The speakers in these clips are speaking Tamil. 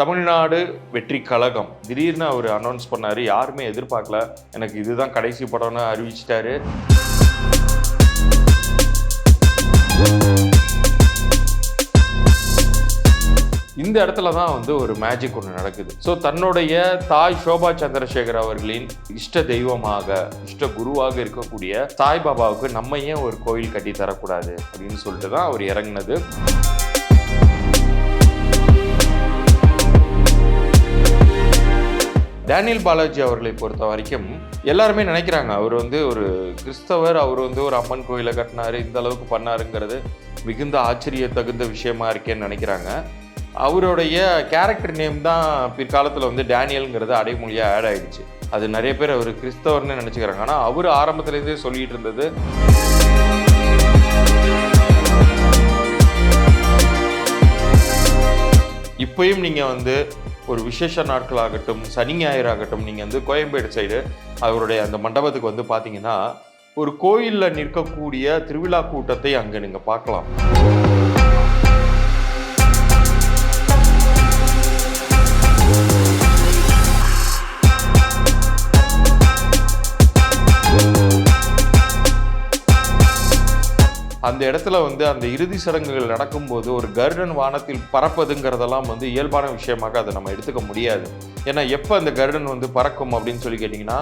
தமிழ்நாடு வெற்றி கழகம். திடீர்னு அவர் அனௌன்ஸ் பண்ணாரு யாருமே எதிர்பார்க்கல. எனக்கு இதுதான் கடைசி படம்னு அறிவிச்சிட்டாரு. இந்த இடத்துல தான் வந்து ஒரு மேஜிக் ஒன்று நடக்குது. ஸோ தன்னுடைய தாய் சோபா சந்திரசேகர் அவர்களின் இஷ்ட தெய்வமாக இஷ்ட குருவாக இருக்கக்கூடிய சாய்பாபாவுக்கு நம்ம ஏன் ஒரு கோயில் கட்டி தரக்கூடாது அப்படின்னு சொல்லிட்டு தான் அவர் இறங்குனது. டேனியல் பாலாஜி அவர்களை பொறுத்த வரைக்கும் எல்லாருமே நினைக்கிறாங்க. அவர் வந்து ஒரு கிறிஸ்தவர் அவர் வந்து ஒரு அம்மன் கோயிலை கட்டினாரு இந்த அளவுக்கு பண்ணாருங்கிறது மிகுந்த ஆச்சரிய தகுந்த விஷயமா இருக்கேன்னு நினைக்கிறாங்க. அவருடைய கேரக்டர் நேம் தான் பிற்காலத்தில் வந்து டேனியல்ங்கிறது அடைமொழியாக ஆட் ஆகிடுச்சு அது நிறைய பேர் அவர் கிறிஸ்தவர்னு நினச்சிக்கிறாங்க. ஆனால் அவர் ஆரம்பத்துலேருந்தே சொல்லிட்டு இருந்தது இப்பயும் நீங்கள் வந்து ஒரு விசேஷ நாட்களாகட்டும் சனி ஞாயிறாகட்டும் நீங்கள் வந்து கோயம்பேடு சைடு அவருடைய அந்த மண்டபத்துக்கு வந்து பார்த்தீங்கன்னா ஒரு கோயிலில் நிற்கக்கூடிய திருவிழா கூட்டத்தை அங்கே நீங்கள் பார்க்கலாம். அந்த இடத்துல வந்து அந்த இறுதி சடங்குகள் நடக்கும்போது ஒரு கருடன் வானத்தில் பறப்பதுங்கிறதெல்லாம் வந்து இயல்பான விஷயமாக அதை நம்ம எடுத்துக்க முடியாது. ஏன்னா எப்போ அந்த கருடன் வந்து பறக்கும் அப்படின்னு சொல்லி கேட்டிங்கன்னா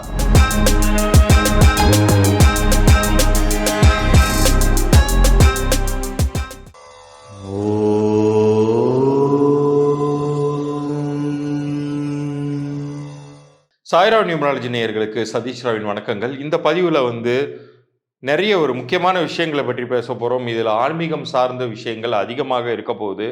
சாய்ராவ் நியூமராலஜி நேயர்களுக்கு சதீஷ் ராவின் வணக்கங்கள். இந்த பதிவில் வந்து நிறைய ஒரு முக்கியமான விஷயங்களை பற்றி பேச போகிறோம் இதில் ஆன்மீகம் சார்ந்த விஷயங்கள் அதிகமாக இருக்க போகுது.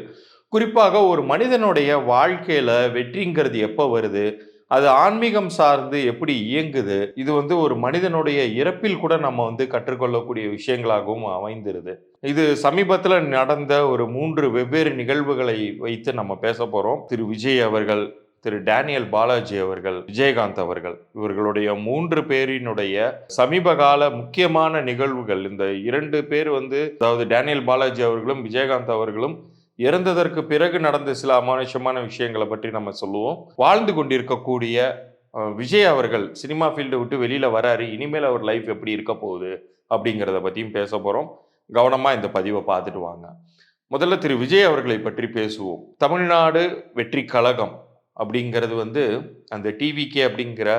குறிப்பாக ஒரு மனிதனுடைய வாழ்க்கையில் வெற்றிங்கிறது எப்போ வருது? அது ஆன்மீகம் சார்ந்து எப்படி இயங்குது? இது வந்து ஒரு மனிதனுடைய இறப்பில் கூட நம்ம வந்து கற்றுக்கொள்ளக்கூடிய விஷயங்களாகவும் அமைந்திருது. இது சமீபத்தில் நடந்த ஒரு மூன்று வெவ்வேறு நிகழ்வுகளை வைத்து நம்ம பேச போகிறோம் திரு விஜய் அவர்கள் திரு டேனியல் பாலாஜி அவர்கள் விஜயகாந்த் அவர்கள் இவர்களுடைய மூன்று பேரினுடைய சமீபகால முக்கியமான நிகழ்வுகள். இந்த இரண்டு பேர் வந்து அதாவது டேனியல் பாலாஜி அவர்களும் விஜயகாந்த் அவர்களும் இறந்ததற்கு பிறகு நடந்த சில அமானுஷமான விஷயங்களை பற்றி நம்ம சொல்லுவோம். வாழ்ந்து கொண்டிருக்கக்கூடிய விஜய் அவர்கள் சினிமா ஃபீல்டை விட்டு வெளியில் வராரு. இனிமேல் அவர் லைஃப் எப்படி இருக்க போகுது அப்படிங்கிறத பற்றியும் பேச போகிறோம் கவனமாக இந்த பதிவை பார்த்துட்டு வாங்க. முதல்ல திரு விஜய் அவர்களை பற்றி பேசுவோம். தமிழ்நாடு வெற்றி கழகம் அப்படிங்கிறது வந்து அந்த டிவிகே அப்படிங்கிற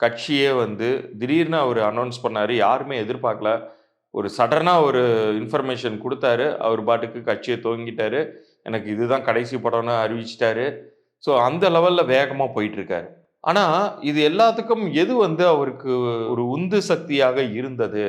கட்சியே வந்து திடீர்னு அவர் அனௌன்ஸ் பண்ணார். யாருமே எதிர்பார்க்கல. ஒரு சடனாக ஒரு இன்ஃபர்மேஷன் கொடுத்தாரு. அவர் பாட்டுக்கு கட்சியை துவங்கிட்டாரு. எனக்கு இதுதான் கடைசி படம்னு அறிவிச்சிட்டாரு. ஸோ அந்த லெவலில் வேகமாக போயிட்டுருக்காரு. ஆனால் இது எல்லாத்துக்கும் எது வந்து அவருக்கு ஒரு உந்து சக்தியாக இருந்தது?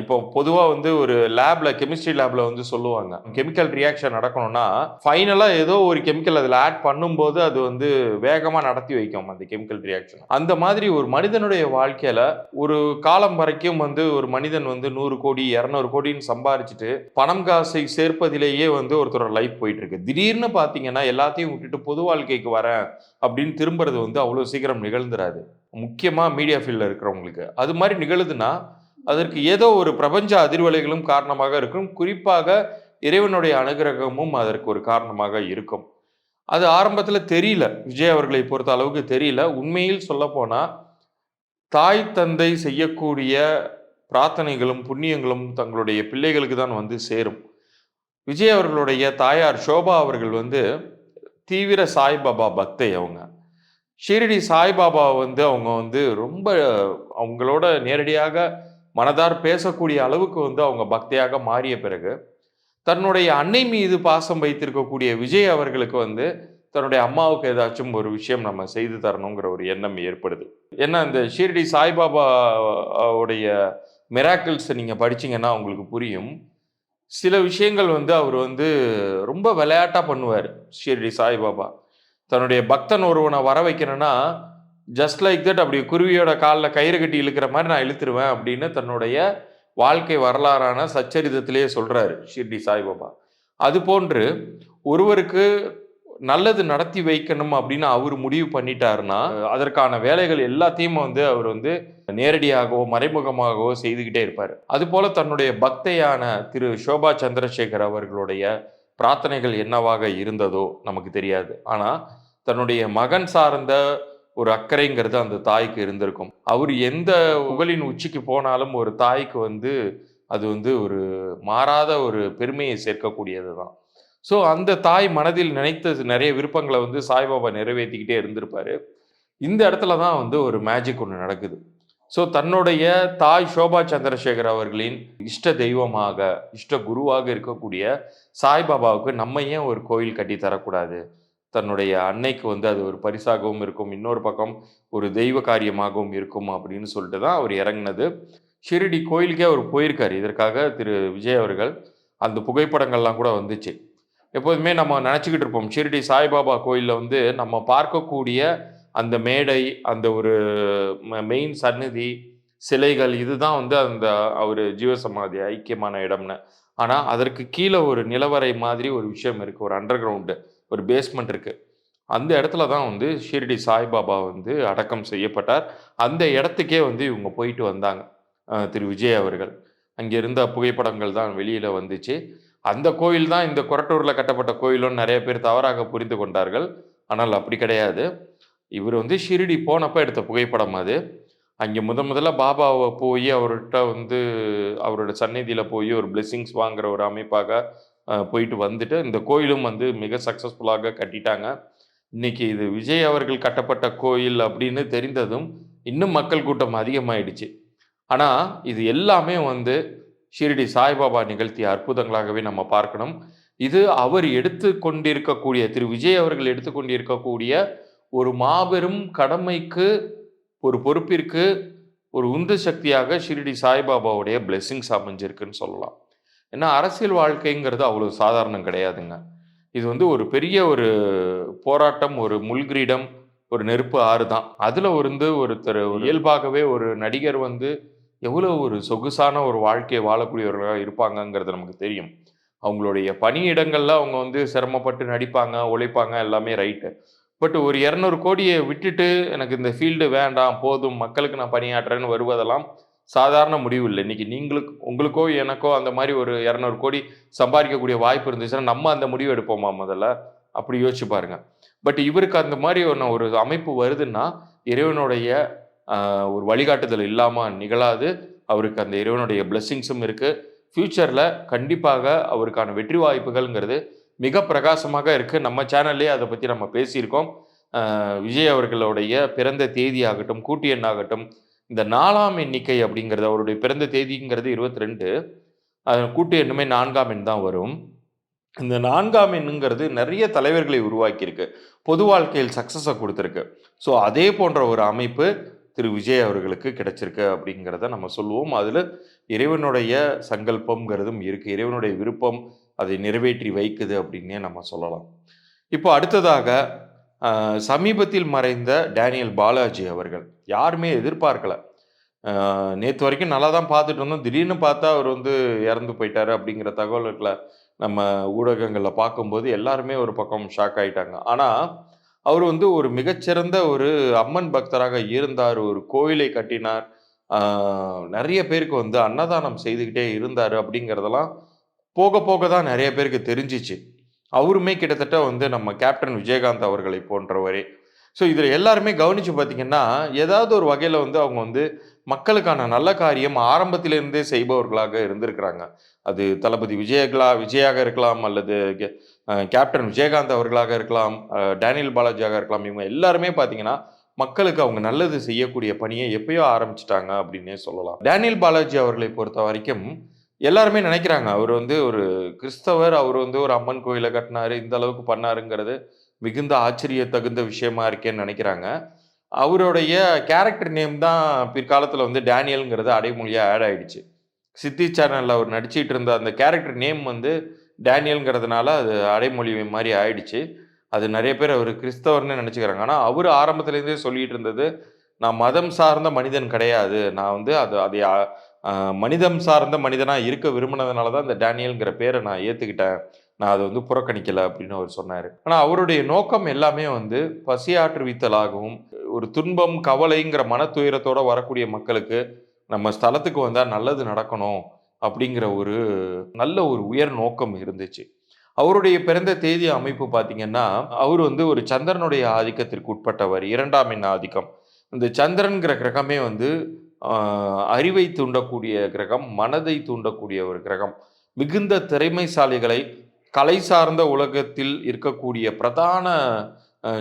இப்போ பொதுவாக வந்து ஒரு லேப்ல கெமிஸ்ட்ரி லேப்ல வந்து சொல்லுவாங்க. கெமிக்கல் ரியாக்ஷன் நடக்கணும்னா ஃபைனலாக ஏதோ ஒரு கெமிக்கல் அதில் ஆட் பண்ணும்போது அது வந்து வேகமாக நடத்தி வைக்கும் அந்த கெமிக்கல் ரியாக்ஷன் அந்த மாதிரி ஒரு மனிதனுடைய வாழ்க்கையில ஒரு காலம் வரைக்கும் வந்து ஒரு மனிதன் வந்து நூறு கோடி இரநூறு கோடின்னு சம்பாரிச்சிட்டு பணம் காசை சேர்ப்பதிலேயே வந்து ஒருத்தரோட லைஃப் போயிட்டு இருக்கு திடீர்னு பார்த்தீங்கன்னா எல்லாத்தையும் விட்டுட்டு பொது வாழ்க்கைக்கு வரேன் அப்படின்னு திரும்புறது வந்து அவ்வளோ சீக்கிரம் நிகழ்ந்துராது. முக்கியமாக மீடியா ஃபீல்டில் இருக்கிறவங்களுக்கு. அது மாதிரி நிகழுதுன்னா அதற்கு ஏதோ ஒரு பிரபஞ்ச அதிர்வலைகளும் காரணமாக இருக்கும். குறிப்பாக இறைவனுடைய அனுகிரகமும் அதற்கு ஒரு காரணமாக இருக்கும். அது ஆரம்பத்தில் தெரியல. விஜய் அவர்களை பொறுத்த அளவுக்கு தெரியல. உண்மையில் சொல்ல தாய் தந்தை செய்யக்கூடிய பிரார்த்தனைகளும் புண்ணியங்களும் தங்களுடைய பிள்ளைகளுக்கு தான் வந்து சேரும். விஜய் அவர்களுடைய தாயார் ஷோபா அவர்கள் வந்து தீவிர சாய்பாபா பக்தை அவங்க. ஷீரடி சாய்பாபா வந்து அவங்க வந்து ரொம்ப அவங்களோட நேரடியாக மனதார் பேசக்கூடிய அளவுக்கு வந்து அவங்க பக்தியாக மாறிய பிறகு தன்னுடைய அன்னை மீது பாசம் வைத்திருக்கக்கூடிய விஜய் அவர்களுக்கு வந்து தன்னுடைய அம்மாவுக்கு ஏதாச்சும் ஒரு விஷயம் நம்ம செய்து தரணுங்கிற ஒரு எண்ணம் ஏற்படுது. ஏன்னா இந்த ஷீரடி சாய்பாபா உடைய மிராக்கிள்ஸை நீங்கள் படிச்சீங்கன்னா உங்களுக்கு புரியும். சில விஷயங்கள் வந்து அவர் வந்து ரொம்ப விளையாட்டாக பண்ணுவார் ஷீரடி சாய்பாபா. தன்னுடைய பக்தன் ஒருவனை வர வைக்கணும்னா ஜஸ்ட் லைக் தட் அப்படி குருவியோட காலில் கயிறு கட்டி இழுக்கிற மாதிரி நான் இழுத்துருவேன் அப்படின்னு தன்னுடைய வாழ்க்கை வரலாறான சச்சரிதத்திலேயே சொல்கிறாரு ஷிர்டி சாய்பாபா. அது போன்று ஒருவருக்கு நல்லது நடத்தி வைக்கணும் அப்படின்னு அவர் முடிவு பண்ணிட்டாருன்னா அதற்கான வேலைகள் எல்லாத்தையும் வந்து அவர் வந்து நேரடியாகவோ மறைமுகமாகவோ செய்துக்கிட்டே இருப்பார். அதுபோல தன்னுடைய பக்தையான திரு சோபா சந்திரசேகர் அவர்களுடைய பிரார்த்தனைகள் என்னவாக இருந்ததோ நமக்கு தெரியாது. ஆனால் தன்னுடைய மகன் சார்ந்த ஒரு அக்கறைங்கிறது அந்த தாய்க்கு இருந்திருக்கும். அவர் எந்த புகழின் உச்சிக்கு போனாலும் ஒரு தாய்க்கு வந்து அது வந்து ஒரு மாறாத ஒரு பெருமையை சேர்க்கக்கூடியது தான். ஸோ அந்த தாய் மனதில் நினைத்த நிறைய விருப்பங்களை வந்து சாய்பாபா நிறைவேற்றிக்கிட்டே இருந்திருப்பாரு. இந்த இடத்துல தான் வந்து ஒரு மேஜிக் ஒன்று நடக்குது. ஸோ தன்னுடைய தாய் சோபா சந்திரசேகர் அவர்களின் இஷ்ட தெய்வமாக இஷ்ட குருவாக இருக்கக்கூடிய சாய்பாபாவுக்கு நம்ம ஏன் ஒரு கோயில் கட்டி தரக்கூடாது தன்னுடைய அன்னைக்கு வந்து அது ஒரு பரிசாகவும் இருக்கும் இன்னொரு பக்கம் ஒரு தெய்வ காரியமாகவும் இருக்கும் அப்படின்னு சொல்லிட்டு தான் அவர் இறங்கினது. ஷிரடி கோயிலுக்கே அவர் போயிருக்கார். இதற்காக திரு விஜய் அவர்கள் அந்த புகைப்படங்கள்லாம் கூட வந்துச்சு. எப்போதுமே நம்ம நினச்சிக்கிட்டு இருப்போம் ஷிரடி சாய்பாபா கோயிலில் வந்து நம்ம பார்க்கக்கூடிய அந்த மேடை அந்த ஒரு மெயின் சந்நிதி சிலைகள் இதுதான் வந்து அந்த அவர் ஜீவசமாதி ஐக்கியமான இடம்னு. ஆனால் அதற்கு கீழே ஒரு நிலவரை மாதிரி ஒரு விஷயம் இருக்குது ஒரு அண்டர் கிரவுண்டு ஒரு பேஸ்மெண்ட் இருக்குது அந்த இடத்துல தான் வந்து ஷிரடி சாய்பாபா வந்து அடக்கம் செய்யப்பட்டார். அந்த இடத்துக்கே வந்து இவங்க போயிட்டு வந்தாங்க திரு விஜய் அவர்கள். அங்கே இருந்த புகைப்படங்கள் தான் வெளியில் வந்துச்சு. அந்த கோயில் தான் இந்த கொரட்டூரில் கட்டப்பட்ட கோயிலும் நிறைய பேர் தவறாக புரிந்து கொண்டார்கள். ஆனால் அப்படி கிடையாது. இவர் வந்து ஷிரடி போனப்போ எடுத்த புகைப்படம் அது. அங்கே முத முதல்ல பாபாவை போய் அவர்கிட்ட வந்து அவரோட சந்நிதியில் போய் ஒரு பிளெஸ்ஸிங்ஸ் வாங்குற ஒரு அமைப்பாக போயிட்டு வந்துட்டு இந்த கோயிலும் வந்து மிக சக்ஸஸ்ஃபுல்லாக கட்டிட்டாங்க. இன்னைக்கு இது விஜய் அவர்கள் கட்டப்பட்ட கோயில் அப்படின்னு தெரிந்ததும் இன்னும் மக்கள் கூட்டம் அதிகமாயிடுச்சு. ஆனால் இது எல்லாமே வந்து ஷீரடி சாய்பாபா நிகழ்த்திய அற்புதங்களாகவே நம்ம பார்க்கணும். இது அவர் எடுத்து கொண்டிருக்கக்கூடிய திரு விஜய் அவர்கள் எடுத்து கொண்டிருக்கக்கூடிய ஒரு மாபெரும் கடமைக்கு ஒரு பொறுப்பிற்கு ஒரு உந்து சக்தியாக ஷிரடி சாய்பாபாவுடைய பிளெஸ்ஸிங்ஸ் அமைஞ்சிருக்குன்னு சொல்லலாம். ஏன்னா அரசியல் வாழ்க்கைங்கிறது அவ்வளோ சாதாரணம் கிடையாதுங்க. இது வந்து ஒரு பெரிய ஒரு போராட்டம் ஒரு முல்கிரீடம் ஒரு நெருப்பு ஆறு தான். அதில் வந்து ஒருத்தர் இயல்பாகவே ஒரு நடிகர் வந்து எவ்வளோ ஒரு சொகுசான ஒரு வாழ்க்கையை வாழக்கூடியவர்களாக இருப்பாங்கங்கிறது நமக்கு தெரியும். அவங்களுடைய பணியிடங்களில் அவங்க வந்து சிரமப்பட்டு நடிப்பாங்க உழைப்பாங்க எல்லாமே ரைட்டு. பட் ஒரு இரநூறு கோடியை விட்டுட்டு எனக்கு இந்த ஃபீல்டு வேண்டாம் போதும் மக்களுக்கு நான் பணியாற்றுறேன்னு வருவதெல்லாம் சாதாரண முடிவு இல்லை. இன்னைக்கு நீங்களுக்கு உங்களுக்கோ எனக்கோ அந்த மாதிரி ஒரு இரநூறு கோடி சம்பாதிக்கக்கூடிய வாய்ப்பு இருந்துச்சுன்னா நம்ம அந்த முடிவு எடுப்போமா முதல்ல? அப்படி யோசிச்சு பாருங்க. பட் இவருக்கு அந்த மாதிரி ஒன்று ஒரு அமைப்பு வருதுன்னா இறைவனுடைய ஒரு வழிகாட்டுதல் இல்லாமல் நிகழாது. அவருக்கு அந்த இறைவனுடைய பிளெஸ்ஸிங்ஸும் இருக்குது ஃப்யூச்சரில் கண்டிப்பாக அவருக்கான வெற்றி வாய்ப்புகள்ங்கிறது மிக பிரகாசமாக இருக்குது நம்ம சேனல்லே அதை பற்றி நம்ம பேசியிருக்கோம். விஜய் அவர்களுடைய பிறந்த தேதி ஆகட்டும் கூட்டு எண்ணாகட்டும் இந்த நாலாம் எண்ணிக்கை அப்படிங்கிறது அவருடைய பிறந்த தேதிங்கிறது இருபத்தி ரெண்டு கூட்டு எண்ணுமே நான்காம் எண் தான் வரும். இந்த நான்காம் எண்ணுங்கிறது நிறைய தலைவர்களை உருவாக்கியிருக்கு. பொது வாழ்க்கையில் சக்ஸஸை கொடுத்துருக்கு. ஸோ அதே போன்ற ஒரு அமைப்பு திரு. விஜய் அவர்களுக்கு கிடைச்சிருக்கு அப்படிங்கிறத நம்ம சொல்லுவோம். அதில் இறைவனுடைய சங்கல்பம்ங்கிறதும் இருக்குது இறைவனுடைய விருப்பம் அதை நிறைவேற்றி வைக்குது அப்படின்னே நம்ம சொல்லலாம். இப்போ அடுத்ததாக சமீபத்தில் மறைந்த டேனியல் பாலாஜி அவர்கள். யாருமே எதிர்பார்க்கல. நேற்று வரைக்கும் நல்லா தான் பார்த்துட்டு இருந்தோம். திடீர்னு பார்த்தா அவர் வந்து இறந்து போயிட்டாரு அப்படிங்கிற தகவல்களை நம்ம ஊடகங்களில் பார்க்கும்போது எல்லாருமே ஒரு பக்கம் ஷாக் ஆகிட்டாங்க ஆனால் அவர் வந்து ஒரு மிகச்சிறந்த ஒரு அம்மன் பக்தராக இருந்தார் ஒரு கோயிலை கட்டினார். நிறைய பேருக்கு வந்து அன்னதானம் செய்துக்கிட்டே இருந்தார் அப்படிங்கிறதெல்லாம் போக போக தான் நிறைய பேருக்கு தெரிஞ்சிச்சு. அவருமே கிட்டத்தட்ட வந்து நம்ம கேப்டன் விஜயகாந்த் அவர்களை போன்றவரே. ஸோ இதில் எல்லாருமே கவனித்து பார்த்தீங்கன்னா ஏதாவது ஒரு வகையில் வந்து அவங்க வந்து மக்களுக்கான நல்ல காரியம் ஆரம்பத்திலிருந்தே செய்பவர்களாக இருந்திருக்கிறாங்க. அது தளபதி விஜயகலா விஜயாக இருக்கலாம் அல்லது கே- கேப்டன் விஜயகாந்த் அவர்களாக இருக்கலாம் டேனியல் பாலாஜியாக இருக்கலாம் இவங்க எல்லாருமே பார்த்தீங்கன்னா மக்களுக்கு அவங்க நல்லது செய்யக்கூடிய பணியை எப்பயோ ஆரம்பிச்சிட்டாங்க அப்படின்னே சொல்லலாம். டேனியல் பாலாஜி அவர்களை பொறுத்த வரைக்கும் எல்லாருமே நினைக்கிறாங்க. அவர் வந்து ஒரு கிறிஸ்தவர் அவர் வந்து ஒரு அம்மன் கோயிலை கட்டினாரு இந்த அளவுக்கு பண்ணாருங்கிறது மிகுந்த ஆச்சரிய தகுந்த விஷயமா இருக்கேன்னு நினைக்கிறாங்க. அவருடைய கேரக்டர் நேம் தான் பிற்காலத்தில் வந்து டேனியல்ங்கிறது அடைமொழியாக ஆட் ஆயிடுச்சு. சித்தி சேனலில் அவர் நடிச்சிட்டு இருந்த அந்த கேரக்டர் நேம் வந்து டேனியல்ங்கிறதுனால அது அடைமொழி மாதிரி ஆயிடுச்சு. அது நிறைய பேர் அவர் கிறிஸ்தவர்னு நினச்சிக்கிறாங்க. ஆனால் அவர் ஆரம்பத்துலேருந்தே சொல்லிட்டு இருந்தது நான் மதம் சார்ந்த மனிதன் கிடையாது. நான் வந்து அது அதை மனிதம் சார்ந்த மனிதனாக இருக்க விரும்பினதுனால தான் இந்த டேனியல்ங்கிற பேரை நான் ஏற்றுக்கிட்டேன் நான் அதை வந்து புறக்கணிக்கலை அப்படின்னு அவர் சொன்னார். ஆனால் அவருடைய நோக்கம் எல்லாமே வந்து பசியாற்றுவித்தலாகவும் ஒரு துன்பம் கவலைங்கிற மன துயரத்தோடு வரக்கூடிய மக்களுக்கு நம்ம ஸ்தலத்துக்கு வந்தால் நல்லது நடக்கணும் அப்படிங்கிற ஒரு நல்ல ஒரு உயர் நோக்கம் இருந்துச்சு. அவருடைய பிறந்த தேதி அமைப்பு பார்த்தீங்கன்னா அவர் வந்து ஒரு சந்திரனுடைய ஆதிக்கத்திற்கு உட்பட்டவர் இரண்டாம் எண் ஆதிக்கம். இந்த சந்திரன்கிற கிரகமே வந்து அறிவை தூண்டக்கூடிய கிரகம் மனதை தூண்டக்கூடிய ஒரு கிரகம். மிகுந்த திறமைசாலிகளை கலை சார்ந்த உலகத்தில் இருக்கக்கூடிய பிரதான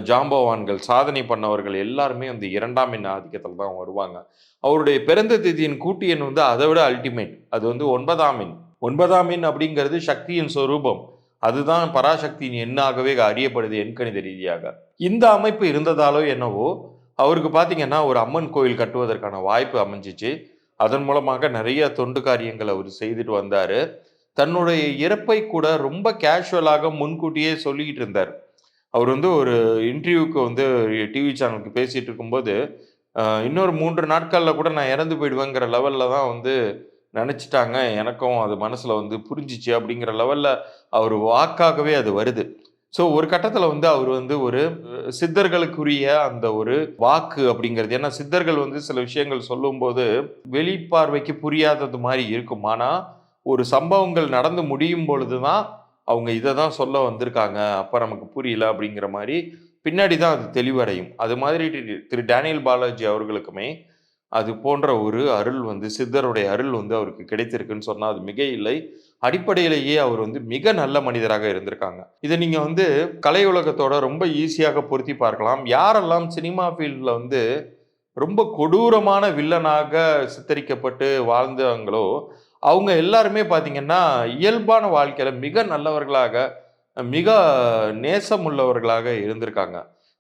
ஜாம்பவான்கள் சாதனை பண்ணவர்கள் எல்லாருமே வந்து இரண்டாம் எண் ஆதிக்கத்தில் தான் வருவாங்க. அவருடைய பிறந்த திதியின் கூட்டு எண் வந்து அதை விட அல்டிமேட் அது வந்து ஒன்பதாம் எண். ஒன்பதாம் எண் அப்படிங்கிறது சக்தியின் சொரூபம். அதுதான் பராசக்தியின் எண்ணாகவே அறியப்படுது எண்கணித ரீதியாக. இந்த அமைப்பு இருந்ததாலோ என்னவோ அவருக்கு பார்த்தீங்கன்னா ஒரு அம்மன் கோயில் கட்டுவதற்கான வாய்ப்பு அமைஞ்சிச்சு. அதன் மூலமாக நிறைய தொண்டு காரியங்கள் அவர் செய்துட்டு வந்தார். தன்னுடைய இறப்பை கூட ரொம்ப கேஷுவலாக முன்கூட்டியே சொல்லிக்கிட்டு இருந்தார். அவர் வந்து ஒரு இன்டர்வியூக்கு வந்து டிவி சேனலுக்கு பேசிகிட்டு இருக்கும்போது இன்னொரு மூன்று நாட்களில் கூட நான் இறந்து போயிடுவேங்கிற லெவலில் தான் வந்து நினச்சிட்டாங்க. எனக்கும் அது மனசில் வந்து புரிஞ்சிச்சு. அப்படிங்கிற லெவலில் அவர் வாக்காகவே அது வருது. ஸோ ஒரு கட்டத்தில் வந்து அவர் வந்து ஒரு சித்தர்களுக்குரிய அந்த ஒரு வாக்கு அப்படிங்கிறது. ஏன்னா சித்தர்கள் வந்து சில விஷயங்கள் சொல்லும்போது வெளிப்பார்வைக்கு புரியாதது மாதிரி இருக்கும். ஆனால் ஒரு சம்பவங்கள் நடந்து முடியும் பொழுது தான் அவங்க இதை தான் சொல்ல வந்திருக்காங்க. அப்போ நமக்கு புரியல அப்படிங்கிற மாதிரி பின்னாடி தான் அது தெளிவடையும். அது மாதிரி திரு டேனியல் பாலாஜி அவர்களுக்குமே அது போன்ற ஒரு அருள் வந்து சித்தருடைய அருள் வந்து அவருக்கு கிடைத்திருக்குன்னு சொன்னால் அது மிக இல்லை அடிப்படையிலேயே அவர் வந்து மிக நல்ல மனிதராக இருந்திருக்காங்க. இதை நீங்கள் வந்து கலை உலகத்தோட ரொம்ப ஈஸியாக பொருத்தி பார்க்கலாம். யாரெல்லாம் சினிமா ஃபீல்டில் வந்து ரொம்ப கொடூரமான வில்லனாக சித்தரிக்கப்பட்டு வாழ்ந்தாங்களோ அவங்க எல்லாருமே பார்த்திங்கன்னா இயல்பான வாழ்க்கையில் மிக நல்லவர்களாக மிக நேசமுள்ளவர்களாக இருந்திருக்காங்க.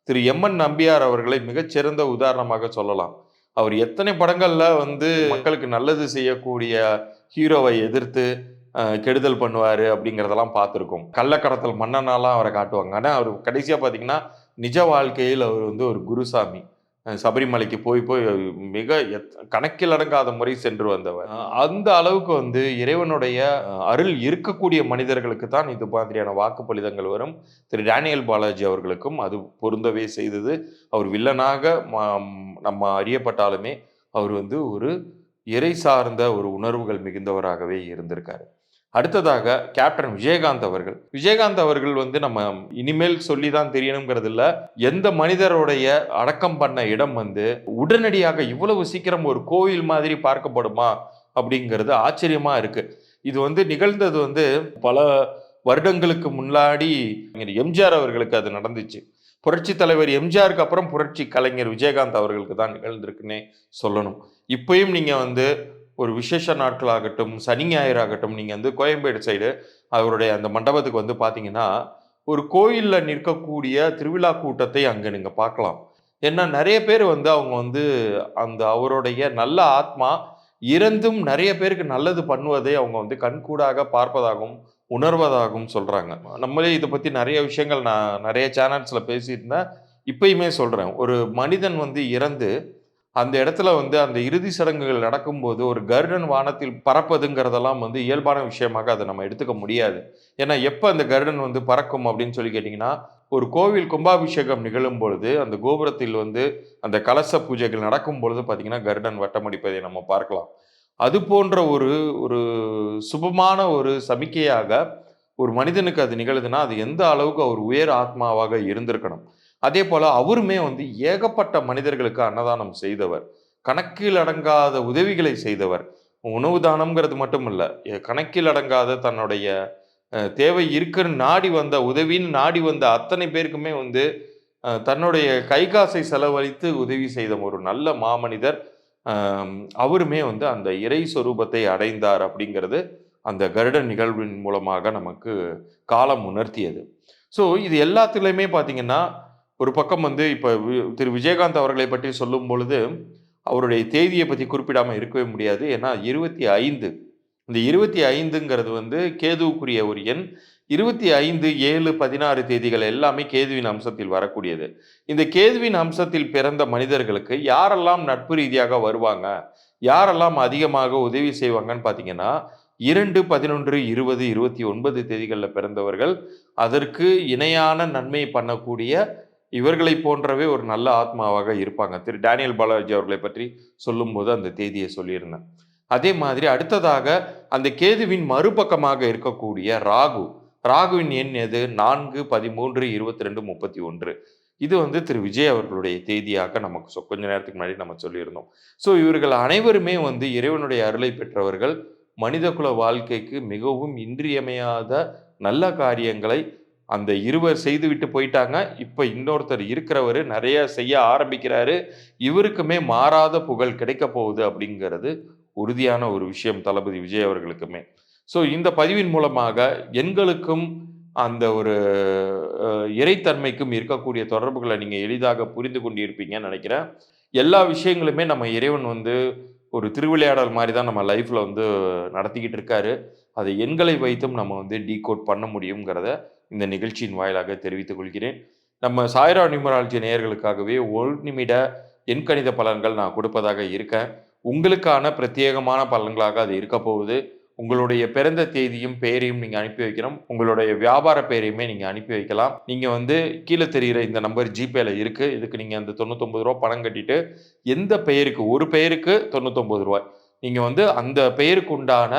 திரு எம்என் நம்பியார் அவர்களை மிகச்சிறந்த உதாரணமாக சொல்லலாம். அவர் எத்தனை படங்களில் வந்து மக்களுக்கு நல்லது செய்யக்கூடிய ஹீரோவை எதிர்த்து கெடுதல் பண்ணுவார் அப்படிங்கிறதெல்லாம் பார்த்துருக்கோம். கள்ளக்கடத்தல் மன்னனாலாம் அவரை காட்டுவாங்க. ஆனால் அவர் கடைசியாக பார்த்தீங்கன்னா நிஜ வாழ்க்கையில் அவர் வந்து ஒரு குருசாமி. சபரிமலைக்கு போய் போய் மிக எத்- கணக்கில் அடங்காத முறை சென்று வந்தவர். அந்த அளவுக்கு வந்து இறைவனுடைய அருள் இருக்கக்கூடிய மனிதர்களுக்கு தான் இது மாதிரியான வாக்குப்பளிதங்கள் வரும். திரு டேனியல் பாலாஜி அவர்களுக்கும் அது பொருந்தவே செய்தது. அவர் வில்லனாக நம்ம அறியப்பட்டாலுமே அவர் வந்து ஒரு இறை சார்ந்த ஒரு உணர்வுகள் மிகுந்தவராகவே இருந்திருக்காரு. அடுத்ததாக கேப்டன் விஜயகாந்த் அவர்கள். விஜயகாந்த் அவர்கள் வந்து நம்ம இனிமேல் சொல்லி தான் தெரியணுங்கிறது இல்லை எந்த மனிதருடைய அடக்கம் பண்ண இடம் வந்து உடனடியாக இவ்வளவு சீக்கிரம் ஒரு கோவில் மாதிரி பார்க்கப்படுமா அப்படிங்கிறது ஆச்சரியமா இருக்கு. இது வந்து நிகழ்ந்தது வந்து பல வருடங்களுக்கு முன்னாடி எம்ஜிஆர் அவர்களுக்கு அது நடந்துச்சு. புரட்சி தலைவர் எம்ஜிஆருக்கு அப்புறம் புரட்சி கலைஞர் விஜயகாந்த் அவர்களுக்கு தான் நிகழ்ந்திருக்குன்னே சொல்லணும். இப்பயும் நீங்க வந்து ஒரு விசேஷ நாட்களாகட்டும் சனி ஞாயிறாகட்டும் நீங்கள் வந்து கோயம்பேடு சைடு அவருடைய அந்த மண்டபத்துக்கு வந்து பார்த்தீங்கன்னா ஒரு கோயிலில் நிற்கக்கூடிய திருவிழா கூட்டத்தை அங்கே நீங்கள் பார்க்கலாம். ஏன்னா நிறைய பேர் வந்து அவங்க வந்து அந்த அவருடைய நல்ல ஆத்மா இறந்தும் நிறைய பேருக்கு நல்லது பண்ணுவதை அவங்க வந்து கண்கூடாக பார்ப்பதாகவும் உணர்வதாகவும் சொல்கிறாங்க நம்மளே இதை பற்றி நிறைய விஷயங்கள் நான் நிறைய சேனல்ஸில் பேசியிருந்தேன். இப்பயுமே சொல்கிறேன் ஒரு மனிதன் வந்து இறந்து அந்த இடத்துல வந்து அந்த இறுதி சடங்குகள் நடக்கும்போது ஒரு கருடன் வானத்தில் பறப்பதுங்கிறதெல்லாம் வந்து இயல்பான விஷயமாக அதை நம்ம எடுத்துக்க முடியாது. ஏன்னா எப்போ அந்த கருடன் வந்து பறக்கும் அப்படின்னு சொல்லி கேட்டிங்கன்னா ஒரு கோவில் கும்பாபிஷேகம் நிகழும் பொழுது அந்த கோபுரத்தில் வந்து அந்த கலச பூஜைகள் நடக்கும் பொழுது பார்த்திங்கன்னா கருடன் வட்டமடிப்பதை நம்ம பார்க்கலாம். அது போன்ற ஒரு ஒரு சுபமான ஒரு சமிக்கையாக ஒரு மனிதனுக்கு அது நிகழுதுன்னா அது எந்த அளவுக்கு அவர் உயர் ஆத்மாவாக இருந்திருக்கணும். அதே போல அவருமே வந்து ஏகப்பட்ட மனிதர்களுக்கு அன்னதானம் செய்தவர். கணக்கில் அடங்காத உதவிகளை செய்தவர். உணவு தானம்ங்கிறது மட்டும் இல்லை கணக்கில் அடங்காத தன்னுடைய தேவை இருக்குன்னு நாடி வந்த உதவின்னு நாடி வந்த அத்தனை பேருக்குமே வந்து தன்னுடைய கை காசை செலவழித்து உதவி செய்த ஒரு நல்ல மாமனிதர் அவருமே வந்து அந்த இறை சொரூபத்தை அடைந்தார் அப்படிங்கிறது அந்த கருடன் நிகழ்வின் மூலமாக நமக்கு காலம் உணர்த்தியது. ஸோ இது எல்லாத்துலேயுமே பார்த்தீங்கன்னா ஒரு பக்கம் வந்து இப்போ திரு விஜயகாந்த் அவர்களை பற்றி சொல்லும் பொழுது அவருடைய தேதியை பற்றி குறிப்பிடாமல் இருக்கவே முடியாது. ஏன்னா இருபத்தி ஐந்து. இந்த இருபத்தி ஐந்துங்கிறது வந்து கேதுவுக்குரிய ஒரு எண். இருபத்தி ஐந்து ஏழு பதினாறு தேதிகள் எல்லாமே கேதுவின் அம்சத்தில் வரக்கூடியது. இந்த கேதுவின் அம்சத்தில் பிறந்த மனிதர்களுக்கு யாரெல்லாம் நட்பு ரீதியாக வருவாங்க? யாரெல்லாம் அதிகமாக உதவி செய்வாங்கன்னு பார்த்தீங்கன்னா இரண்டு பதினொன்று இருபது இருபத்தி ஒன்பது தேதிகளில் பிறந்தவர்கள் அதற்கு இணையான நன்மை பண்ணக்கூடிய இவர்களை போன்றவே ஒரு நல்ல ஆத்மாவாக இருப்பாங்க. திரு டேனியல் பாலாஜி அவர்களை பற்றி சொல்லும்போது அந்த தேதியை சொல்லியிருந்தேன். அதே மாதிரி அடுத்ததாக அந்த கேதுவின் மறுபக்கமாக இருக்கக்கூடிய ராகு. ராகுவின் எண் எது? நான்கு பதிமூன்று இருபத்தி ரெண்டு முப்பத்தி ஒன்று இது வந்து திரு விஜய் அவர்களுடைய தேதியாக நமக்கு சொ- கொஞ்ச நேரத்துக்கு முன்னாடி நம்ம சொல்லியிருந்தோம். ஸோ இவர்கள் அனைவருமே வந்து இறைவனுடைய அருளை பெற்றவர்கள் மனிதகுல வாழ்க்கைக்கு மிகவும் இன்றியமையாத நல்ல காரியங்களை அந்த இருவர் செய்துவிட்டு போயிட்டாங்க. இப்போ இன்னொருத்தர் இருக்கிறவர் நிறைய செய்ய ஆரம்பிக்கிறாரு. இவருக்குமே மாறாத புகழ் கிடைக்க போகுது அப்படிங்கிறது உறுதியான ஒரு விஷயம் தளபதி விஜய் அவர்களுக்குமே. ஸோ இந்த பதிவின் மூலமாக எண்களுக்கும் அந்த ஒரு இறைத்தன்மைக்கும் இருக்கக்கூடிய தொடர்புகளை நீங்கள் எளிதாக புரிந்து கொண்டிருப்பீங்கன்னு நினைக்கிறேன். எல்லா விஷயங்களுமே நம்ம இறைவன் வந்து ஒரு திருவிளையாடல் மாதிரி தான் நம்ம லைஃப்பில் வந்து நடத்திக்கிட்டு இருக்காரு. அதை எண்களை வைத்தும் நம்ம வந்து டீகோட் பண்ண முடியுங்கிறத இந்த நிகழ்ச்சியின் வாயிலாக தெரிவித்துக் கொள்கிறேன். நம்ம சாய்ரா நியூமராலஜி நேயர்களுக்காகவே ஒரு நிமிட எண்கணித பலன்கள் நான் கொடுப்பதாக இருக்கேன் உங்களுக்கான பிரத்யேகமான பலன்களாக அது இருக்க போகுது. உங்களுடைய பிறந்த தேதியும் பெயரையும் நீங்கள் அனுப்பி வைக்கணும். உங்களுடைய வியாபார பெயரையுமே நீங்கள் அனுப்பி வைக்கலாம். நீங்கள் வந்து கீழே தெரிகிற இந்த நம்பர் ஜிபேல இருக்குது இதுக்கு நீங்கள் அந்த தொண்ணூத்தொம்பது ரூபா பணம் கட்டிட்டு எந்த பெயருக்கு ஒரு பெயருக்கு தொண்ணூத்தொம்பது ரூபாய். நீங்கள் வந்து அந்த பெயருக்கு உண்டான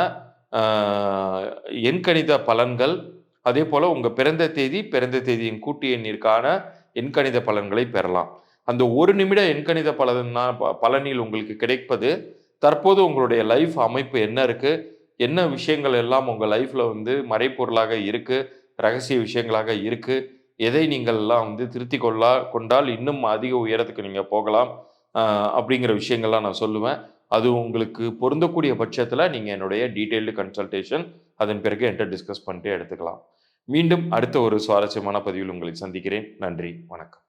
எண்கணித பலன்கள் அதே போல் உங்கள் பிறந்த தேதி பிறந்த தேதியின் கூட்டு எண்ணிற்கான எண்கணித பலன்களை பெறலாம். அந்த ஒரு நிமிட எண்கணித பலனா ப- பலனில் உங்களுக்கு கிடைப்பது தற்போது உங்களுடைய லைஃப் அமைப்பு என்ன இருக்குது என்ன விஷயங்கள் எல்லாம் உங்கள் லைஃப்பில் வந்து மறைப்பொருளாக இருக்குது ரகசிய விஷயங்களாக இருக்குது எதை நீங்கள்லாம் வந்து திருத்தி கொள்ளா கொண்டால் இன்னும் அதிக உயரத்துக்கு நீங்கள் போகலாம் அப்படிங்கிற விஷயங்கள்லாம் நான் சொல்லுவேன். அது உங்களுக்கு பொருந்தக்கூடிய பட்சத்தில் நீங்கள் என்னுடைய டீட்டெயில்டு கன்சல்டேஷன் அதன் பிறகு என்கிட்ட டிஸ்கஸ் பண்ணிட்டு எடுத்துக்கலாம். மீண்டும் அடுத்த ஒரு சுவாரஸ்யமான பதிவில் உங்களை சந்திக்கிறேன். நன்றி. வணக்கம்.